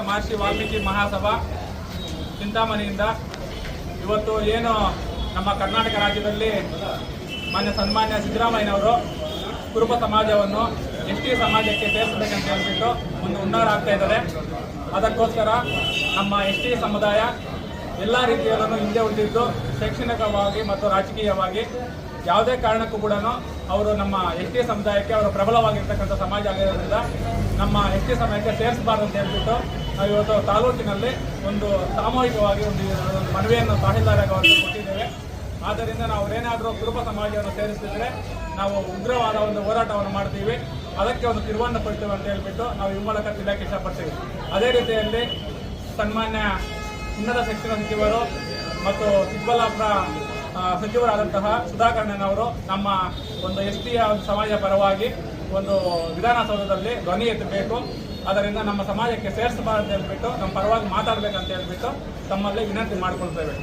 ಮಹರ್ಷಿ ವಾಲ್ಮೀಕಿ ಮಹಾಸಭಾ ಚಿಂತಾಮಣಿಯಿಂದ ಇವತ್ತು ಏನು ನಮ್ಮ ಕರ್ನಾಟಕ ರಾಜ್ಯದಲ್ಲಿ ಮಾನ್ಯ ಸನ್ಮಾನ್ಯ ಸಿದ್ದರಾಮಯ್ಯನವರು ಕುರುಬ ಸಮಾಜವನ್ನು ಎಸ್ ಟಿ ಸಮಾಜಕ್ಕೆ ಸೇರಿಸಬೇಕಂತ ಹೇಳ್ಬಿಟ್ಟು ಒಂದು ಹುನ್ನಾರ ಆಗ್ತಾ ಇದ್ದಾರೆ. ಅದಕ್ಕೋಸ್ಕರ ನಮ್ಮ ಎಸ್ ಟಿ ಸಮುದಾಯ ಎಲ್ಲ ರೀತಿಯಲ್ಲೂ ಹಿಂದೆ ಉಳಿದಿದ್ದು ಶೈಕ್ಷಣಿಕವಾಗಿ ಮತ್ತು ರಾಜಕೀಯವಾಗಿ ಯಾವುದೇ ಕಾರಣಕ್ಕೂ ಕೂಡ ಅವರು ನಮ್ಮ ಎಸ್ ಟಿ ಸಮುದಾಯಕ್ಕೆ ಅವರು ಪ್ರಬಲವಾಗಿರ್ತಕ್ಕಂಥ ಸಮಾಜ ಆಗಿರೋದ್ರಿಂದ ನಮ್ಮ ಎಸ್ ಟಿ ಸಮಯಕ್ಕೆ ಸೇರಿಸಬಾರ್ದು ಅಂತ ಹೇಳ್ಬಿಟ್ಟು ಇವತ್ತು ತಾಲೂಕಿನಲ್ಲಿ ಒಂದು ಸಾಮೂಹಿಕವಾಗಿ ಒಂದು ಮನವಿಯನ್ನು ತಹಸೀಲ್ದಾರ್ಗೆ ಅವರಿಗೆ ಕೊಟ್ಟಿದ್ದೇವೆ. ಆದ್ದರಿಂದ ನಾವು ಏನಾದರೂ ಕುರುಬ ಸಮಾಜವನ್ನು ಸೇರಿಸಿದ್ರೆ ನಾವು ಉಗ್ರವಾದ ಒಂದು ಹೋರಾಟವನ್ನು ಮಾಡ್ತೀವಿ. ಅದಕ್ಕೆ ಒಂದು ತಿರುವನ್ನು ಕೊಡ್ತೇವೆ ಅಂತ ಹೇಳ್ಬಿಟ್ಟು ನಾವು ಈ ಮೂಲಕ ತಿಳಿಯಕ್ಕೆ ಇಷ್ಟಪಡ್ತೀವಿ. ಅದೇ ರೀತಿಯಲ್ಲಿ ಸನ್ಮಾನ್ಯ ಉನ್ನತ ಶಿಕ್ಷಣ ಸಚಿವರು ಮತ್ತು ಚಿಕ್ಕಬಳ್ಳಾಪುರ ಸಚಿವರಾದಂತಹ ಸುಧಾಕರ್ಣನವರು ನಮ್ಮ ಒಂದು ಎಸ್ ಟಿಯ ಒಂದು ಸಮಾಜ ಪರವಾಗಿ ಒಂದು ವಿಧಾನಸೌಧದಲ್ಲಿ ಧ್ವನಿ ಎತ್ತಬೇಕು. ಅದರಿಂದ ನಮ್ಮ ಸಮಾಜಕ್ಕೆ ಸೇರಿಸಬಾರ್ದು ಹೇಳ್ಬಿಟ್ಟು ನಮ್ಮ ಪರವಾಗಿ ಮಾತಾಡಬೇಕಂತ ಹೇಳ್ಬಿಟ್ಟು ತಮ್ಮಲ್ಲಿ ವಿನಂತಿ ಮಾಡಿಕೊಳ್ತೇವೆ